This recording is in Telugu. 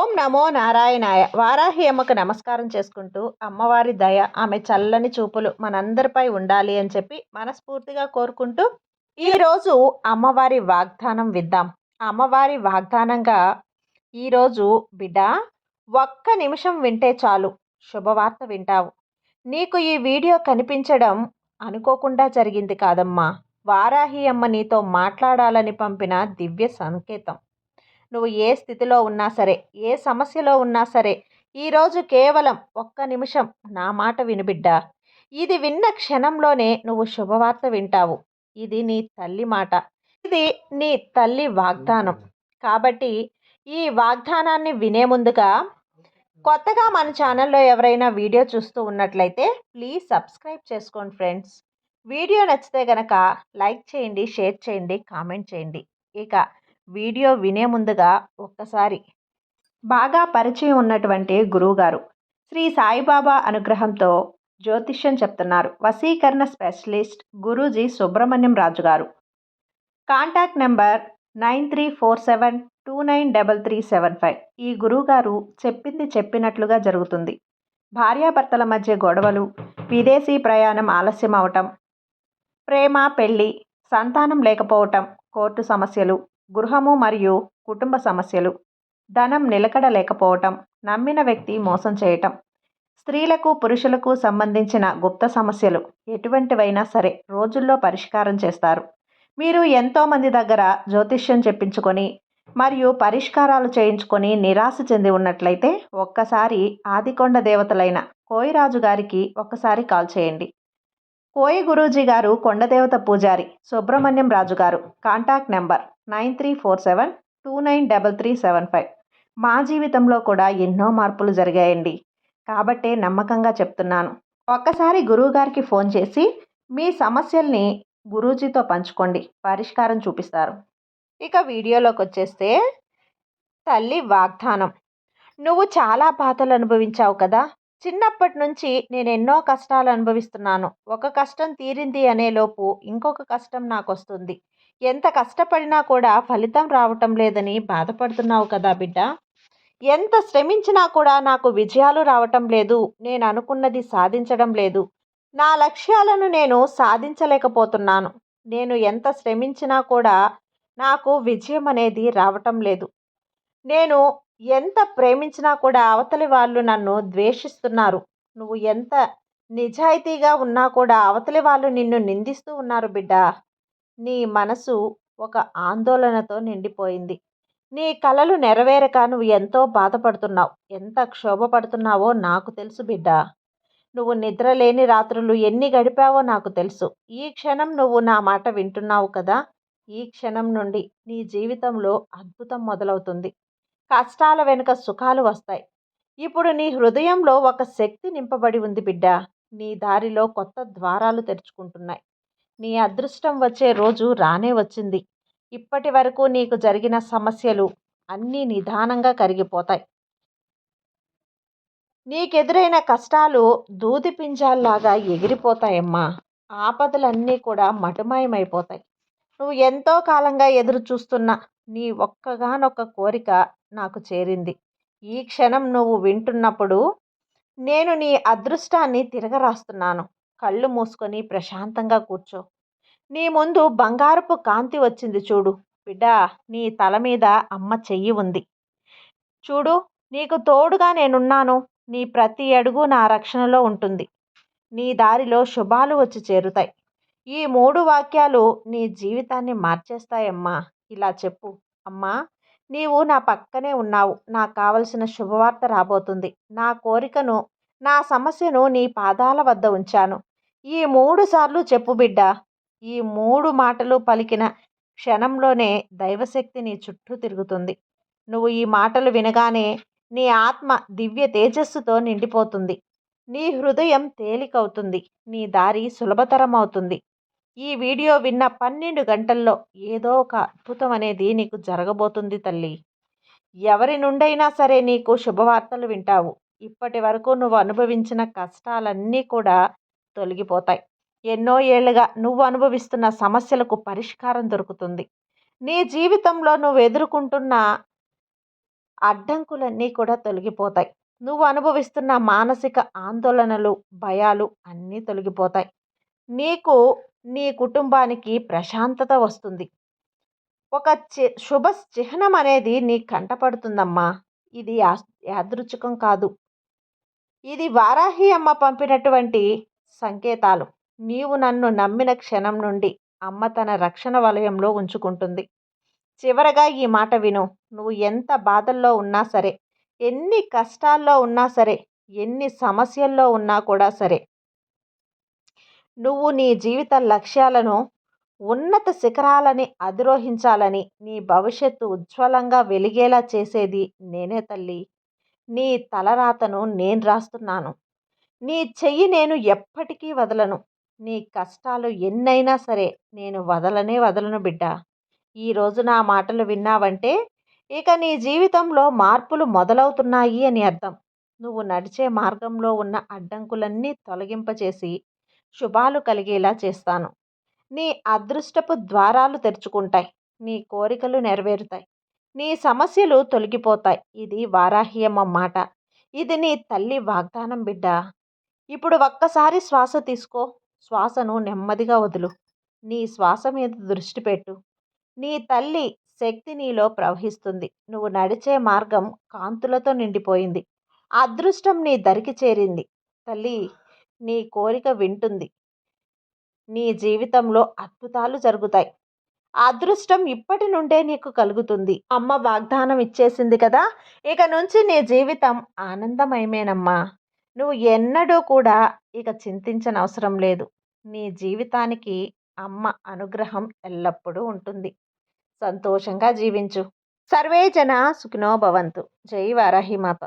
ఓం నమో నారాయణాయ. వారాహి అమ్మకు నమస్కారం చేసుకుంటూ అమ్మవారి దయ ఆమె చల్లని చూపులు మనందరిపై ఉండాలి అని చెప్పి మనస్ఫూర్తిగా కోరుకుంటూ ఈరోజు అమ్మవారి వాగ్దానం విద్దాం అమ్మవారి వాగ్దానంగా ఈరోజు బిడ్డ ఒక్క నిమిషం వింటే చాలు. శుభవార్త వింటావు. నీకు ఈ వీడియో కనిపించడం అనుకోకుండా జరిగింది కాదమ్మా. వారాహి అమ్మ నీతో మాట్లాడాలని పంపిన దివ్య సంకేతం. నువ్వు ఏ స్థితిలో ఉన్నా సరే ఏ సమస్యలో ఉన్నా సరే ఈరోజు కేవలం ఒక్క నిమిషం నా మాట వినుబిడ్డా ఇది విన్న క్షణంలోనే నువ్వు శుభవార్త వింటావు. ఇది నీ తల్లి మాట. ఇది నీ తల్లి వాగ్దానం. కాబట్టి ఈ వాగ్దానాన్ని వినే ముందుగా కొత్తగా మన ఛానల్లో ఎవరైనా వీడియో చూస్తూ ఉన్నట్లయితే ప్లీజ్ సబ్స్క్రైబ్ చేసుకోండి ఫ్రెండ్స్. వీడియో నచ్చితే గనక లైక్ చేయండి షేర్ చేయండి కామెంట్ చేయండి. ఇక వీడియో వినే ముందుగా ఒక్కసారి. బాగా పరిచయం ఉన్నటువంటి గురువుగారు శ్రీ సాయిబాబా అనుగ్రహంతో జ్యోతిష్యం చెప్తున్నారు. వసీకరణ specialist Guruji Subrahmanyam Raju garu contact number nine three four seven two nine double three seven five. ఈ గురువుగారు చెప్పింది చెప్పినట్లుగా జరుగుతుంది. భార్యాభర్తల మధ్య గొడవలు విదేశీ ప్రయాణం ఆలస్యం అవటం ప్రేమ పెళ్ళి సంతానం లేకపోవటం కోర్టు సమస్యలు గృహము మరియు కుటుంబ సమస్యలు. ధనం నిలకడ లేకపోవటం నమ్మిన వ్యక్తి మోసం చేయటం. స్త్రీలకు పురుషులకు సంబంధించిన గుప్త సమస్యలు ఎటువంటివైనా సరే రోజుల్లో పరిష్కారం చేస్తారు. మీరు ఎంతోమంది దగ్గర జ్యోతిష్యం చెప్పించుకొని మరియు పరిష్కారాలు చేయించుకొని నిరాశ చెంది ఉన్నట్లయితే ఒక్కసారి ఆదికొండ దేవతలైన కోయిరాజు గారికి ఒక్కసారి కాల్ చేయండి. కోయి గురూజీ గారు కొండదేవత పూజారి Subrahmanyam Raju garu contact number nine three four seven two nine double three seven five. మా జీవితంలో కూడా ఎన్నో మార్పులు జరిగాయండి. కాబట్టే నమ్మకంగా చెప్తున్నాను. ఒక్కసారి గురువుగారికి ఫోన్ చేసి మీ సమస్యల్ని గురూజీతో పంచుకోండి. పరిష్కారం చూపిస్తారు. ఇక వీడియోలోకి వచ్చేస్తే తల్లి వాగ్దానం. నువ్వు చాలా బాధలు అనుభవించావు కదా? చిన్నప్పటి నుంచి నేను ఎన్నో కష్టాలు అనుభవిస్తున్నాను. ఒక కష్టం తీరింది అనేలోపు ఇంకొక కష్టం నాకు వస్తుంది ఎంత కష్టపడినా కూడా ఫలితం రావటం లేదని బాధపడుతున్నావు కదా బిడ్డ. ఎంత శ్రమించినా కూడా నాకు విజయాలు రావటం లేదు. నేను అనుకున్నది సాధించడం లేదు. నా లక్ష్యాలను నేను సాధించలేకపోతున్నాను. నేను ఎంత శ్రమించినా కూడా నాకు విజయం అనేది రావటం లేదు. నేను ఎంత ప్రేమించినా కూడా అవతలి వాళ్ళు నన్ను ద్వేషిస్తున్నారు. నువ్వు ఎంత నిజాయితీగా ఉన్నా కూడా అవతలి వాళ్ళు నిన్ను నిందిస్తూ ఉన్నారు బిడ్డ. నీ మనసు ఒక ఆందోళనతో నిండిపోయింది. నీ కలలు నెరవేరక నువ్వు ఎంతో బాధపడుతున్నావు. ఎంత క్షోభపడుతున్నావో నాకు తెలుసు బిడ్డ. నువ్వు నిద్రలేని రాత్రులు ఎన్ని గడిపావో నాకు తెలుసు. ఈ క్షణం నువ్వు నా మాట వింటున్నావు కదా. ఈ క్షణం నుండి నీ జీవితంలో అద్భుతం మొదలవుతుంది. కష్టాల వెనుక సుఖాలు వస్తాయి. ఇప్పుడు నీ హృదయంలో ఒక శక్తి నింపబడి ఉంది బిడ్డ. నీ దారిలో కొత్త ద్వారాలు తెరుచుకుంటున్నాయి. నీ అదృష్టం వచ్చే రోజు రానే వచ్చింది. ఇప్పటి వరకు నీకు జరిగిన సమస్యలు అన్నీ నిదానంగా కరిగిపోతాయి. నీకెదురైన కష్టాలు దూది పింజాల్లాగా ఎగిరిపోతాయమ్మా. ఆపదలన్నీ కూడా మటుమాయమైపోతాయి. నువ్వు ఎంతో కాలంగా ఎదురు చూస్తున్న నీ ఒక్కగానొక్క కోరిక నాకు చేరింది. ఈ క్షణం నువ్వు వింటున్నప్పుడు నేను నీ అదృష్టాన్ని తిరగరాస్తున్నాను. కళ్ళు మూసుకొని ప్రశాంతంగా కూర్చో. నీ ముందు బంగారపు కాంతి వచ్చింది చూడు. బిడ్డ నీ తల మీద అమ్మ చెయ్యి ఉంది. చూడు నీకు తోడుగా నేనున్నాను. నీ ప్రతి అడుగు నా రక్షణలో ఉంటుంది. నీ దారిలో శుభాలు వచ్చి చేరుతాయి. ఈ మూడు వాక్యాలు నీ జీవితాన్ని మార్చేస్తాయమ్మా. ఇలా చెప్పు. అమ్మా నీవు నా పక్కనే ఉన్నావు. నాకు కావలసిన శుభవార్త రాబోతుంది. నా కోరికను నా సమస్యను నీ పాదాల వద్ద ఉంచాను. ఈ మూడు సార్లు చెప్పు బిడ్డ. ఈ మూడు మాటలు పలికిన క్షణంలోనే దైవశక్తి నీ చుట్టూ తిరుగుతుంది. నువ్వు ఈ మాటలు వినగానే నీ ఆత్మ దివ్య తేజస్సుతో నిండిపోతుంది. నీ హృదయం తేలికవుతుంది. నీ దారి సులభతరం అవుతుంది ఈ వీడియో విన్న పన్నెండు గంటల్లో ఏదో ఒక అద్భుతం అనేది నీకు జరగబోతుంది తల్లి. ఎవరి నుండైనా సరే నీకు శుభవార్తలు వింటావు. ఇప్పటి వరకు నువ్వు అనుభవించిన కష్టాలన్నీ కూడా తొలగిపోతాయి. ఎన్నో ఏళ్ళుగా నువ్వు అనుభవిస్తున్న సమస్యలకు పరిష్కారం దొరుకుతుంది. నీ జీవితంలో నువ్వు ఎదుర్కొంటున్న అడ్డంకులన్నీ కూడా తొలగిపోతాయి. నువ్వు అనుభవిస్తున్న మానసిక ఆందోళనలు భయాలు అన్నీ తొలగిపోతాయి. నీకు నీ కుటుంబానికి ప్రశాంతత వస్తుంది. ఒక చి శుభ చిహ్నం అనేది నీ కంటపడుతుందమ్మా. ఇది యా యాదృచ్ఛికం కాదు. ఇది వారాహి అమ్మ పంపినటువంటి సంకేతాలు. నీవు నన్ను నమ్మిన క్షణం నుండి అమ్మ తన రక్షణ వలయంలో ఉంచుకుంటుంది. చివరగా ఈ మాట విను. నువ్వు ఎంత బాధల్లో ఉన్నా సరే ఎన్ని కష్టాల్లో ఉన్నా సరే ఎన్ని సమస్యల్లో ఉన్నా కూడా సరే నువ్వు నీ జీవిత లక్ష్యాలను ఉన్నత శిఖరాలని అధిరోహించాలని నీ భవిష్యత్తు ఉజ్వలంగా వెలిగేలా చేసేది నేనే తల్లి. నీ తలరాతను నేను రాస్తున్నాను. నీ చెయ్యి నేను ఎప్పటికీ వదలను. నీ కష్టాలు ఎన్నైనా సరే నేను వదలనే వదలను బిడ్డ. ఈరోజు నా మాటలు విన్నావంటే ఇక నీ జీవితంలో మార్పులు మొదలవుతున్నాయి అని అర్థం. నువ్వు నడిచే మార్గంలో ఉన్న అడ్డంకులన్నీ తొలగింపచేసి శుభాలు కలిగేలా చేస్తాను. నీ అదృష్టపు ద్వారాలు తెరుచుకుంటాయి. నీ కోరికలు నెరవేరుతాయి. నీ సమస్యలు తొలగిపోతాయి. ఇది వారాహ్యమ్మ మాట. ఇది నీ తల్లి వాగ్దానం బిడ్డ. ఇప్పుడు ఒక్కసారి శ్వాస తీసుకో. శ్వాసను నెమ్మదిగా వదులు. నీ శ్వాస మీద దృష్టి పెట్టు. నీ తల్లి శక్తి నీలో ప్రవహిస్తుంది. నువ్వు నడిచే మార్గం కాంతులతో నిండిపోయింది. అదృష్టం నీ దరికి చేరింది. తల్లి నీ కోరిక వింటుంది. నీ జీవితంలో అద్భుతాలు జరుగుతాయి. అదృష్టం ఇప్పటి నుండే నీకు కలుగుతుంది. అమ్మ వాగ్దానం ఇచ్చేసింది కదా? ఇక నుంచి నీ జీవితం ఆనందమయమేనమ్మా. నువ్వు ఎన్నడూ కూడా ఇక చింతించనవసరం లేదు. నీ జీవితానికి అమ్మ అనుగ్రహం ఎల్లప్పుడూ ఉంటుంది. సంతోషంగా జీవించు. సర్వే జన సుఖినో భవంతు. జై వారాహి మాత.